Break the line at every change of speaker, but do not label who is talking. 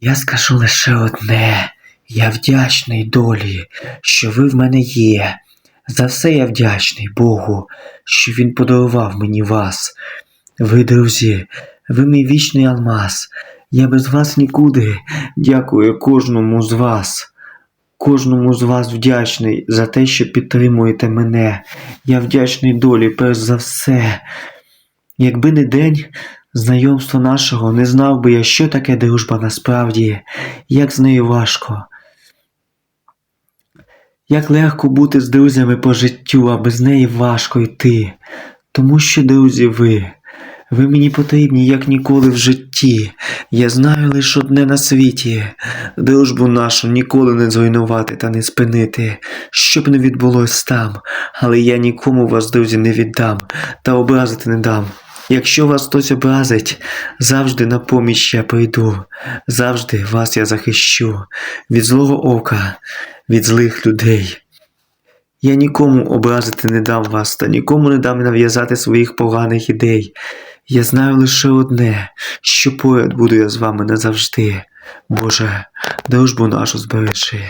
Я скажу лише одне. Я вдячний долі, що ви в мене є. За все я вдячний Богу, що Він подарував мені вас. Ви, друзі, ви мій вічний алмаз. Я без вас нікуди. Дякую кожному з вас. Кожному з вас вдячний за те, що підтримуєте мене. Я вдячний долі, перш за все. Якби не день знайомства нашого, не знав би я, що таке дружба насправді, як з нею важко. Як легко бути з друзями по життю, а без неї важко йти. Тому що, друзі, ви, ви мені потрібні як ніколи в житті. Я знаю лише одне на світі. Дружбу нашу ніколи не зруйнувати та не спинити, що б не відбулось там, але я нікому вас, друзі, не віддам та образити не дам. Якщо вас хтось образить, завжди на поміч я прийду, завжди вас я захищу від злого ока, від злих людей. Я нікому образити не дам вас та нікому не дам нав'язати своїх поганих ідей. Я знаю лише одне, що поряд буду я з вами назавжди. Боже, дружбу нашу збережи.